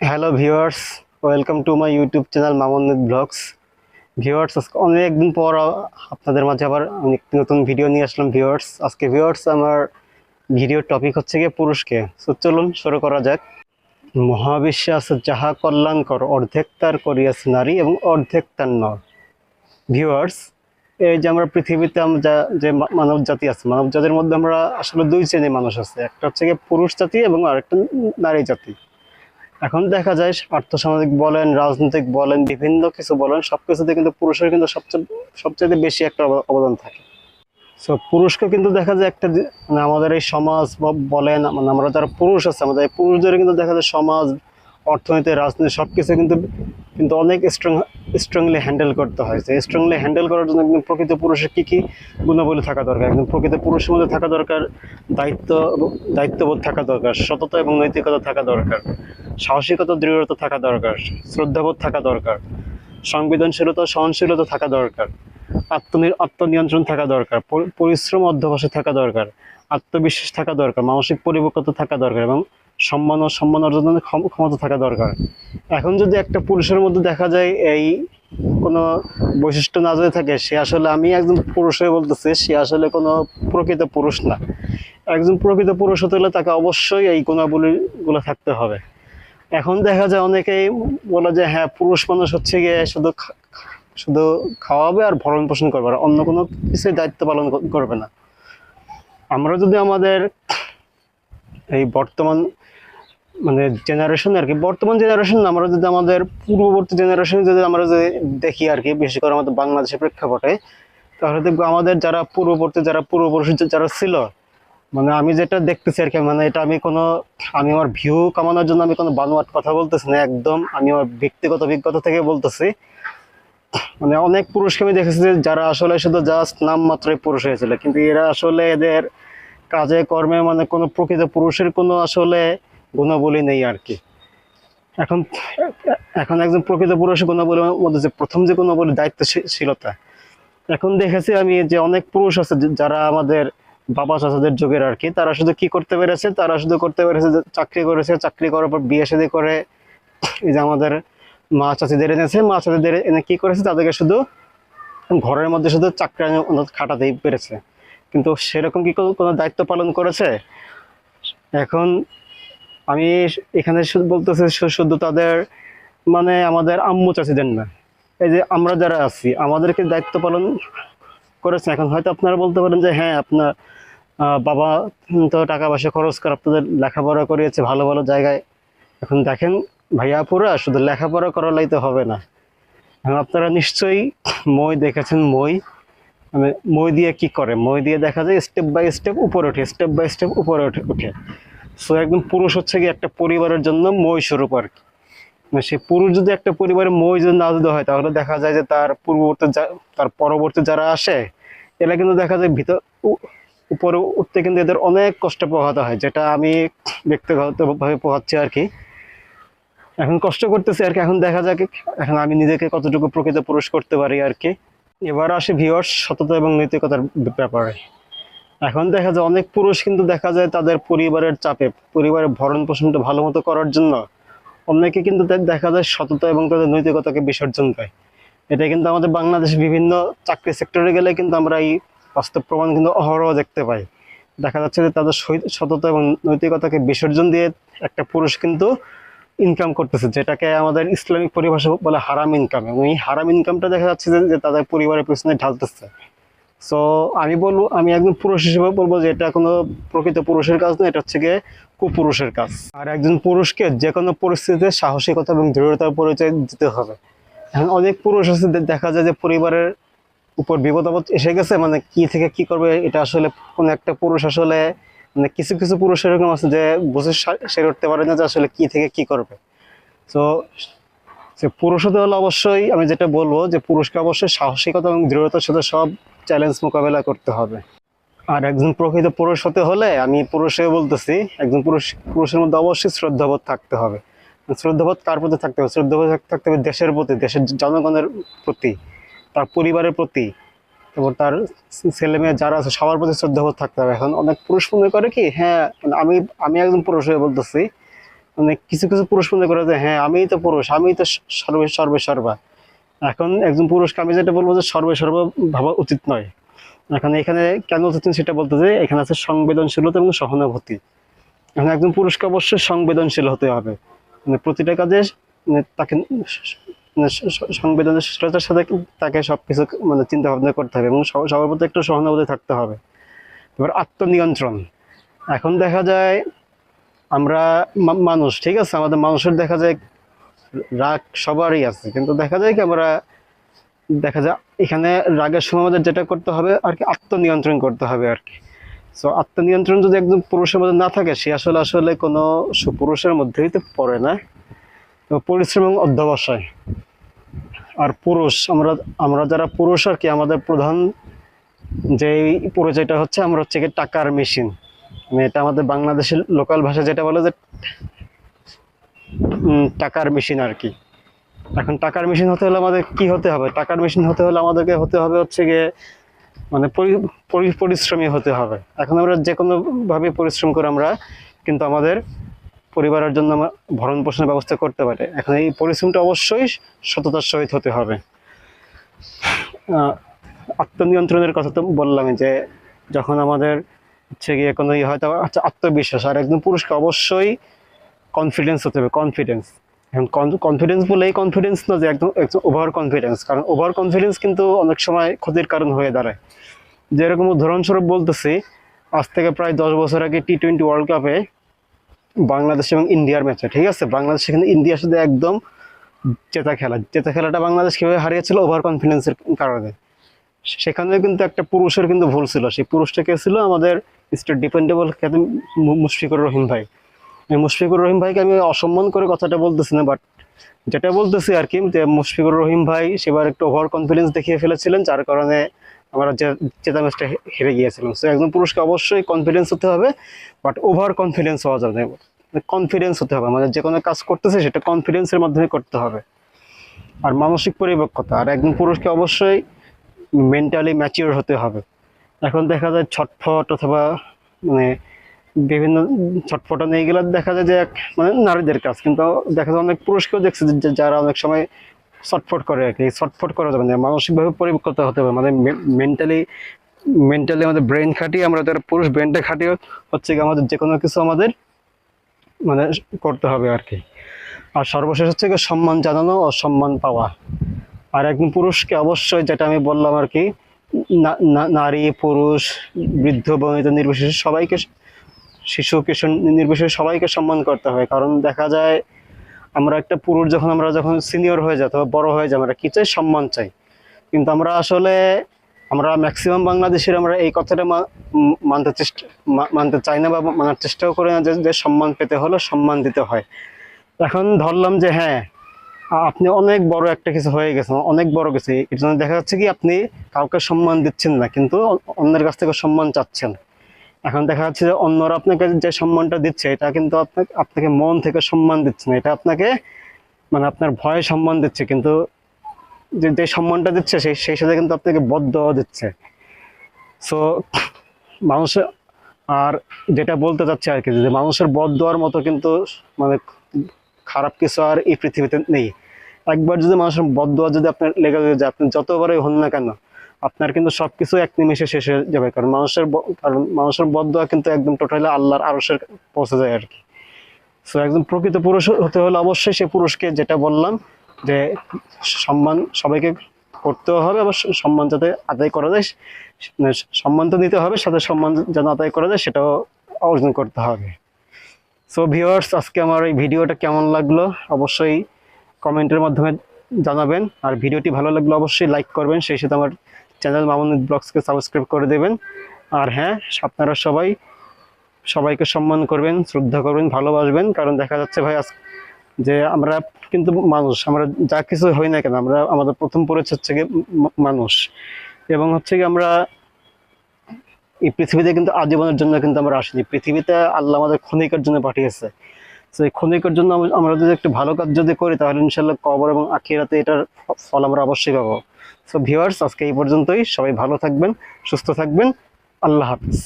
Hello viewers welcome to my YouTube channel মামুন্নিত blogs viewers অনেকদিন পর আপনাদের মাঝে আবার একটি নতুন ভিডিও নিয়ে আসলাম ভিউয়ার্স আজকে ভিউয়ার্স আমার ভিডিওর টপিক হচ্ছে গিয়ে পুরুষকে। সো চলুন শুরু করা যাক। মহাবিশ্বে আছে যাহা কল্যাণকর, অর্ধেক তার করিয়াছে নারী এবং অর্ধেক তার নর। ভিউয়ার্স এই যে আমরা পৃথিবীতে আমরা যা- মানব জাতি আছে, মানব জাতির মধ্যে আমরা আসলে দুই শ্রেণির মানুষ আছে। একটা হচ্ছে গিয়ে পুরুষ জাতি এবং আরেকটা নারী জাতি। এখন দেখা যায় আর্থসামাজিক বলেন, রাজনৈতিক বলেন, বিভিন্ন কিছু বলেন সব কিছুতে কিন্তু পুরুষের কিন্তু সবচেয়ে সবচেয়ে বেশি একটা অবদান থাকে। সো পুরুষকে কিন্তু দেখা যায় একটা মানে আমাদের এই সমাজ বলেন মানে আমরা যারা পুরুষ আছে, আমাদের এই পুরুষদের কিন্তু দেখা যায় সমাজ, অর্থনীতি, রাজনীতি সব কিছু কিন্তু কিন্তু অনেক স্ট্রং স্ট্রংলি হ্যান্ডেল করতে হয়। যে স্ট্রংলি হ্যান্ডেল করার জন্য একদম প্রকৃত পুরুষের কী কী গুণাবলী থাকা দরকার? একদম প্রকৃত পুরুষের মধ্যে থাকা দরকার, দায়িত্ব, দায়িত্ববোধ থাকা দরকার, সততা এবং নৈতিকতা থাকা দরকার। সাহসিকতা, দৃঢ়তা থাকা দরকার, শ্রদ্ধাবোধ থাকা দরকার, সংবেদনশীলতা, সহনশীলতা থাকা দরকার আত্মনি আত্মনিয়ন্ত্রণ থাকা দরকার পরিশ্রম, অধ্যবসায় থাকা দরকার, আত্মবিশ্বাস থাকা দরকার, মানসিক পরিপক্কতা থাকা দরকার এবং সম্মান ও সম্মান অর্জনের ক্ষম- ক্ষমতা থাকা দরকার। এখন যদি একটা পুরুষের মধ্যে দেখা যায় এই কোনো বৈশিষ্ট্য না যদি থাকে, সে আসলে আমি একজন পুরুষ হয়ে বলতেছি, সে আসলে কোনো প্রকৃত পুরুষ না। একজন প্রকৃত পুরুষ হতে হলে তাকে অবশ্যই এই গুণাবলীগুলো থাকতে হবে। এখন দেখা যায় অনেকেই বলে যে হ্যাঁ পুরুষ মানুষ হচ্ছে গিয়ে শুধু শুধু খাওয়াবে আর ভরণ পোষণ করবে আর অন্য কোনো কিছুই দায়িত্ব পালন করবে না। আমরা যদি আমাদের এই বর্তমান মানে জেনারেশন আর কি, বর্তমান জেনারেশন আমরা যদি আমাদের পূর্ববর্তী জেনারেশন যদি আমরা যদি দেখি আর কি, বিশেষ করে আমাদের বাংলাদেশের প্রেক্ষাপটে, তাহলে দেখব আমাদের যারা পূর্ববর্তী, যারা পূর্বপুরুষ যারা ছিল মানে আমি যেটা দেখতেছি আর কি মানে এটা আমি কোনো, আমি আমার ভিউ কামানোর জন্য আমি কোনো বানোয়াট কথা বলতেছি না, একদম আমি আমার ব্যক্তিগত অভিজ্ঞতা থেকে বলতেছি। মানে অনেক পুরুষকে আমি দেখেছি যে যারা আসলে শুধু জাস্ট নাম মাত্রই পুরুষ হয়েছিল, কিন্তু এরা আসলে এদের কাজে, কর্মে মানে কোনো প্রকৃত পুরুষের কোনো আসলে গুণাবলী নেই আর কি। এখন এখন একজন প্রকৃত পুরুষের গুণাবলীর মধ্যে যে প্রথম যে গুণাবলী দায়িত্বশীলতা, এখন দেখেছি আমি যে অনেক পুরুষ আছে যারা আমাদের বাবা চাচাদের যুগের আর কি। তারা শুধু কি করতে পেরেছে? তারা শুধু করতে পেরেছে চাকরি করেছে, চাকরি করার পর বিয়ে শাদী করে এই যে আমাদের মা চাচিদের এনেছে। মা চাচিদের এনে কি করেছে? তাদেরকে শুধু ঘরের মধ্যে শুধু চাকরি খাটাতেই পেরেছে। কিন্তু সেরকম কি কোনো দায়িত্ব পালন করেছে? এখন আমি এখানে বলতেছি শুধু তাদের মানে আমাদের আম্মু চাচিদের না। এই যে আমরা যারা আছি, আমাদেরকে দায়িত্ব পালন করেছে এখন হয়তো আপনারা বলতে পারেন যে হ্যাঁ আপনার বাবা তো টাকা পয়সা খরচ করে আপনাদের লেখাপড়া করিয়েছে, ভালো ভালো জায়গায়। এখন দেখেন ভাইয়া পুরা, শুধু লেখাপড়া করালেই তো হবে না। এখন আপনারা নিশ্চয়ই মই দেখেছেন, মই মানে মই দিয়ে কি করে? মই দিয়ে দেখা যায় স্টেপ বাই স্টেপ উপরে ওঠে স্টেপ বাই স্টেপ উপরে ওঠে ওঠে। সো একদম পুরুষ হচ্ছে কি একটা পরিবারের জন্য মই স্বরূপ আর কি। মানে সে পুরুষ যদি একটা পরিবারে মই যদি না যদি হয়, তাহলে দেখা যায় যে তার পূর্ববর্তী তার পরবর্তী যারা আসে, এরা কিন্তু দেখা যায় ভিতর উপরে উঠতে কিন্তু এদের অনেক কষ্ট পোহাতে হয়, যেটা আমি ব্যক্তিগতভাবে পোহাচ্ছি আর কি। এখন কষ্ট করতেছি আর কি, এখন দেখা যাক এখন আমি নিজেকে কতটুকু প্রকৃত পুরুষ করতে পারি আর কি। এবার আসে ভিওর্স সততা এবং নৈতিকতার ব্যাপারে। এখন দেখা যায় অনেক পুরুষ কিন্তু দেখা যায় তাদের পরিবারের চাপে, পরিবারের ভরণ পোষণটা ভালো মতো করার জন্য অনেকে কিন্তু দেখা যায় সততা এবং তাদের নৈতিকতাকে বিসর্জন দেয়। এটা কিন্তু আমাদের বাংলাদেশে বিভিন্ন চাকরি সেক্টরে গেলে কিন্তু আমরা এই বাস্তব প্রমাণ কিন্তু অহরহ দেখতে পাই। দেখা যাচ্ছে যে তাদের সততা এবং নৈতিকতাকে বিসর্জন দিয়ে একটা পুরুষ কিন্তু ইনকাম করতেছে, যেটাকে আমাদের ইসলামিক পরিভাষা বলে হারাম ইনকাম এবং এই হারাম ইনকামটা দেখা যাচ্ছে যে তাদের পরিবারের পেছনে ঢালতেছে। সো আমি বলব, আমি একজন পুরুষ হিসেবে বলব যে এটা কোনো প্রকৃত পুরুষের কাজ না এটা হচ্ছে গিয়ে কুপুরুষের কাজ। আর একজন পুরুষকে যে কোনো পরিস্থিতিতে সাহসিকতা এবং দৃঢ়তার পরিচয় দিতে হবে। এখন অনেক পুরুষ আছে দেখা যায় যে পরিবারের উপর বিপদ আপদ এসে গেছে? মানে কি থেকে কি করবে? এটা আসলে কোনো একটা পুরুষ আসলে মানে কিছু কিছু পুরুষ এরকম আছে যে বুঝে সা- সেরে উঠতে পারে না যে আসলে কি থেকে কি করবে। তো সে পুরুষ হতে হলে অবশ্যই, আমি যেটা বলব যে পুরুষকে অবশ্যই সাহসিকতা এবং দৃঢ়তার সাথে সব চ্যালেঞ্জ মোকাবেলা করতে হবে। আর একজন প্রকৃত পুরুষ হতে হলে, আমি পুরুষে বলতেছি, একজন পুরুষ, পুরুষের মধ্যে অবশ্যই শ্রদ্ধাবোধ থাকতে হবে। শ্রদ্ধাবোধ কার প্রতি থাকতে হবে? শ্রদ্ধাবোধ থাকতে হবে দেশের প্রতি, দেশের জনগণের প্রতি। তার পরিবারের প্রতি এবং তার ছেলে মেয়ে যারা আছে, সবার প্রতি শ্রদ্ধাবোধ থাকতে হবে। এখন অনেক পুরুষ মনে করে কি হ্যাঁ আমি আমি একজন পুরুষ হয়ে বলতেছি। মানে কিছু কিছু পুরুষ মনে করে যে হ্যাঁ আমিই তো পুরুষ, আমিই তো সর্বে সর্বে, সর্বা। এখন একজন পুরুষকে আমি যেটা বলব যে, সর্বে, সর্ব ভাবা উচিত নয়। এখন এখানে কেন উচিত সেটা বলতে যে, এখানে আছে সংবেদনশীলতা এবং সহানুভূতি। এখন একজন পুরুষকে অবশ্যই সংবেদনশীল হতে হবে। মানে প্রতিটা কাজে মানে তাকে সংবেদনশীলতার সাথে তাকে সব কিছু মানে চিন্তা ভাবনা করতে হবে এবং সব- সবার প্রতি একটু সহানুভূতি থাকতে হবে। এবার আত্মনিয়ন্ত্রণ। এখন দেখা যায় আমরা মানুষ, ঠিক আছে? আমাদের মানুষের দেখা যায় রাগ সবারই আছে। কিন্তু দেখা যায় কি আমরা, দেখা যায় এখানে রাগের সময় আমাদের যেটা করতে হবে আর কি আত্মনিয়ন্ত্রণ করতে হবে আর কি। সো আত্মনিয়ন্ত্রণ যদি একদম পুরুষের মধ্যে না থাকে, সে আসলে আসলে কোনো সুপুরুষের মধ্যেই তো পড়ে না। পরিশ্রম এবং অধ্যবসায়। আর পুরুষ, আমরা আমরা যারা পুরুষ আর কি, আমাদের প্রধান যে পরিচয়টা হচ্ছে, আমরা হচ্ছে কি টাকার মেশিন মানে এটা আমাদের বাংলাদেশের লোকাল ভাষা যেটা বলে যে টাকার মেশিন আর কি। এখন টাকার মেশিন হতে হলে আমাদের কি হতে হবে? টাকার মেশিন হতে হলে আমাদেরকে হতে হবে হচ্ছে গিয়ে মানে পরি- পরি- পরিশ্রমী হতে হবে। এখন আমরা যে কোনো ভাবে পরিশ্রম করে আমরা কিন্তু আমাদের পরিবারের জন্য আমরা ভরণ পোষণের ব্যবস্থা করতে পারে। এখন এই পরিশ্রমটা অবশ্যই সততার সহিত হতে হবে। আত্মনিয়ন্ত্রণের কথা তো বললামই যে, যখন আমাদের হচ্ছে গিয়ে কোনো ইয়ে হয়তো আচ্ছা আত্মবিশ্বাস। আর একজন পুরুষকে অবশ্যই কনফিডেন্স হতে হবে কনফিডেন্স এখন কনফিডেন্স বলে এই কনফিডেন্স না যে একদম একদম ওভার কনফিডেন্স কারণ ওভার কনফিডেন্স কিন্তু অনেক সময় ক্ষতির কারণ হয়ে দাঁড়ায়। যেরকম উদাহরণস্বরূপ বলতেছি, আজ থেকে প্রায় দশ বছর আগে টি টোয়েন্টি ওয়ার্ল্ড কাপে বাংলাদেশ এবং ইন্ডিয়ার ম্যাচে, ঠিক আছে? বাংলাদেশ সেখানে ইন্ডিয়ার সাথে একদম জেতা খেলা, জেতা খেলাটা বাংলাদেশ কীভাবে হারিয়েছিল ওভার কনফিডেন্সের কারণে। সেখানে কিন্তু একটা পুরুষের কিন্তু ভুল ছিল। সেই পুরুষটা কে ছিল? আমাদের মিস্টার ডিপেন্ডেবল খ্যাতি মুশফিকুর রহিম ভাই। মুশফিকুর রহিম ভাইকে আমি অসম্মান করে কথাটা বলতেছি না বাট যেটা বলতেছি আর কি, যে মুশফিকুর রহিম ভাই সেবার একটু ওভার কনফিডেন্স দেখিয়ে ফেলেছিলেন, যার কারণে আমরা জেতা ম্যাচটা হেরে গিয়েছিলাম। সো একজন পুরুষকে অবশ্যই কনফিডেন্স হতে হবে বাট ওভার কনফিডেন্স হওয়া যাবে। না কনফিডেন্স হতে হবে। মানে যে কোনো কাজ করতেছে, সেটা কনফিডেন্সের মাধ্যমে করতে হবে। আর মানসিক পরিপক্কতা। আর একজন পুরুষকে অবশ্যই মেন্টালি ম্যাচিওর হতে হবে। এখন দেখা যায় ছটফট অথবা মানে বিভিন্ন ছটফটানো এইগুলো দেখা যায় যে এক মানে নারীদের কাজ। কিন্তু দেখা যায় অনেক পুরুষকেও দেখছে যারা অনেক সময় ছটফট করে আর কি, ছটফট করা যাবে না, মানসিকভাবে পরিপক্কতা হতে হবে। মানে মেন্টালি মেন্টালি আমাদের ব্রেন খাটিয়ে আমরা যারা পুরুষ ব্রেনটা খাটিয়ে হচ্ছে কি আমাদের যে কোনো কিছু আমাদের মানে করতে হবে আর কি। আর সর্বশেষ হচ্ছে সম্মান জানানো ও সম্মান পাওয়া। আর একজন পুরুষকে অবশ্যই যেটা আমি বললাম আর কি নারী, পুরুষ, বৃদ্ধ বনিত নির্বিশেষে সবাইকে, শিশু, কিশোর, নির্বিশেষে সবাইকে সম্মান করতে হবে কারণ দেখা যায় আমরা একটা পুরুষ যখন আমরা যখন সিনিয়র হয়ে যাই অথবা বড় হয়ে যাই, আমরা কি চাই? সম্মান চাই। কিন্তু আমরা আসলে, আমরা ম্যাক্সিমাম বাংলাদেশের আমরা এই কথাটা মানতে চেষ্টা মানতে চাই না বা মানার চেষ্টাও করি না যে সম্মান পেতে হলে সম্মান দিতে হয়। এখন ধরলাম যে হ্যাঁ আপনি অনেক বড় একটা কিছু হয়ে গেছেন, অনেক বড় কিছু। এর জন্য দেখা যাচ্ছে কি আপনি কাউকে সম্মান দিচ্ছেন না, কিন্তু অন্যের কাছ থেকে সম্মান চাচ্ছেন। এখন দেখা যাচ্ছে যে অন্যরা আপনাকে যে সম্মানটা দিচ্ছে, এটা কিন্তু আপনাকে আপনাকে মন থেকে সম্মান দিচ্ছে না। এটা আপনাকে মানে আপনার ভয়ে সম্মান দিচ্ছে, কিন্তু যে যে সম্মানটা দিচ্ছে সেই সেই সাথে কিন্তু আপনাকে বদ্ধ দিচ্ছে। সো মানুষের আর যেটা বলতে চাচ্ছে আর কি, যে মানুষের বদ দেওয়ার মতো কিন্তু মানে খারাপ কিছু আর এই পৃথিবীতে নেই। একবার যদি মানুষের বদ দেওয়া যদি আপনার লেগে যায় আপনি যতবারই হন না কেন আপনার কিন্তু সবকিছু এক নিমেষে শেষ হয়ে যাবে, কারণ মানুষের কারণ মানুষের বদ দেওয়া কিন্তু একদম টোটালি আল্লাহর আরসের পৌঁছে যায় আর কি। সো একজন প্রকৃত পুরুষ হতে হলে অবশ্যই সে পুরুষকে যেটা বললাম যে সম্মান সবাইকে করতেও হবে আবার সম্মান যাতে আদায় করা যায় মানে সম্মান তো দিতে হবে, সাথে সম্মান যেন আদায় করা যায় সেটাও অর্জন করতে হবে। সো ভিওয়ার্স আজকে আমার এই ভিডিওটা কেমন লাগল? অবশ্যই কমেন্টের মাধ্যমে জানাবেন। আর ভিডিওটি ভালো লাগলে অবশ্যই লাইক করবেন। সেই সাথে আমার চ্যানেল মামুন ব্লগসকে সাবস্ক্রাইব করে দেবেন। আর হ্যাঁ আপনারা সবাই, সবাইকে সম্মান করবেন, শ্রদ্ধা করবেন, ভালোবাসবেন, কারণ দেখা যাচ্ছে ভাই আজ যে আমরা কিন্তু মানুষ, আমরা যা কিছু হই না কেন, আমরা আমাদের প্রথম পরিচয় হচ্ছে ম- মানুষ। এবং হচ্ছে কি আমরা এই পৃথিবীতে কিন্তু আজীবনের জন্য কিন্তু আমরা আসিনি। পৃথিবীতে আল্লাহ আমাদের ক্ষণিকের জন্য পাঠিয়েছে। তো এই ক্ষণিকের জন্য আমরা যদি একটু ভালো কাজ যদি করি, তাহলে ইনশাল্লাহ কবর এবং আখিরাতে এটার ফল আমরা অবশ্যই পাবো। সো ভিউয়ার্স আজকে এই পর্যন্তই। সবাই ভালো থাকবেন, সুস্থ থাকবেন। আল্লাহ হাফিজ।